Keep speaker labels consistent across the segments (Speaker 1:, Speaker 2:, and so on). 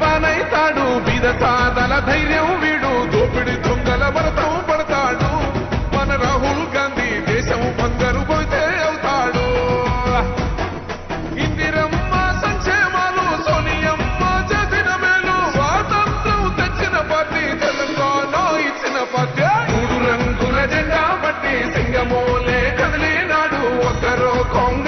Speaker 1: వానైతాడు బీద సాదల ధైర్యం వీడు దోపిడి దొంగల భరతం పడతాడు. మన రాహుల్ గాంధీ దేశం బంగారు పోతే అవుతాడు. ఇందిరమ్మ సంక్షేమాలు సోనియమ్మ చేసిన మేలు స్వాతంత్రం తెచ్చిన పార్టీ తెలంగాణ ఇచ్చిన పార్టీ. మూడు రంగుల జెండా పట్టి సింగమోలే కదిలినాడు ఒకరో కాంగ్రెస్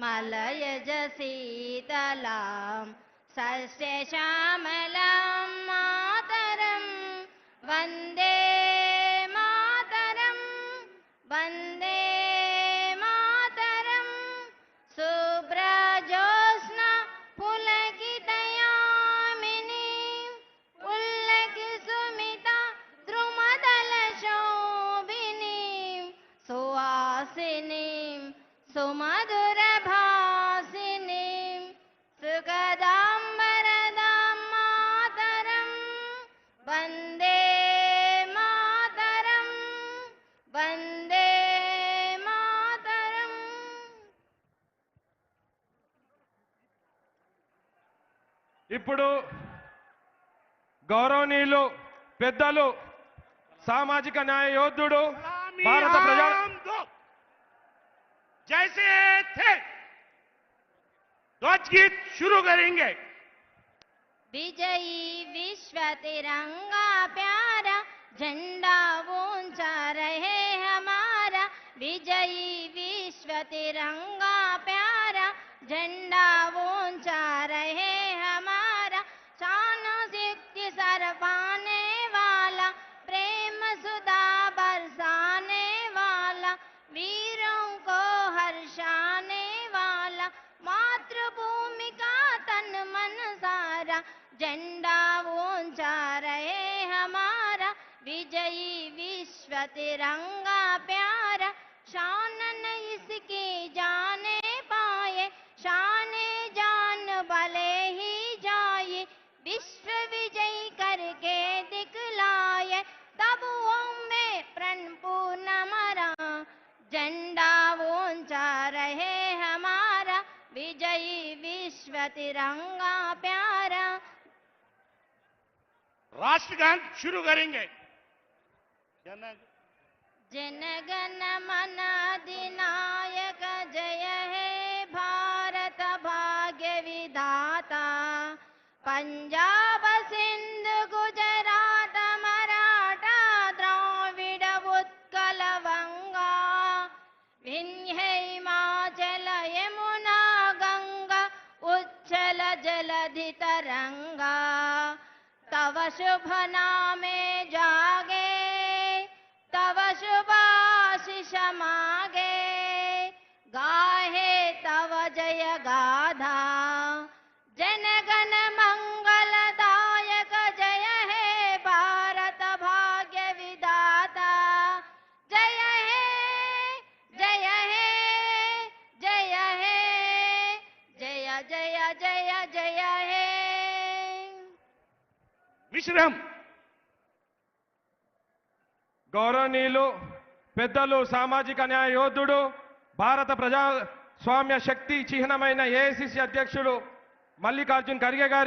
Speaker 2: मलय जीतला षष्ट मातरं।
Speaker 3: वन्दे मातरं वन्दे मातरं। सुब्रजोत्स्ना पुलकितयामिनी उल्लकिसुमिता पुल्लकि सुवासिनीं द्रुमदल सुमधु
Speaker 2: ఇప్పుడు గౌరవనీయులు పెద్దలు సామాజిక న్యాయ యోధుడు భారత ప్రజా
Speaker 4: जैसे थे ध्वज गीत शुरू करेंगे
Speaker 3: विजयी विश्व तिरंगा प्यारा झंडा ऊंचा रहे हमारा विजयी विश्व तिरंगा प्यारा झंडा ऊंचा रहे हमारा झंडा ऊँचा रहे हमारा। विजयी विश्व तिरंगा प्यारा। शान न इसकी जाने पाए, शान जान भले ही जाए। विश्व विजय विश्व तिरंगा प्यारा।
Speaker 4: राष्ट्रगान शुरू करेंगे। जन
Speaker 3: जनगण मन अधिनायक जय हे भारत भाग्य विधाता। पंजाब सिंध उच्छल जलधि तरंगा तव शुभ नामे जागे तव शुभाशिष జయ జయ జయ
Speaker 4: హే
Speaker 2: గౌరవనీయులు పెద్దలు సామాజిక న్యాయ యోధుడు భారత ప్రజాస్వామ్య శక్తి చిహ్నమైన ఏఐసిసి అధ్యక్షుడు మల్లికార్జున్ ఖర్గే గారికి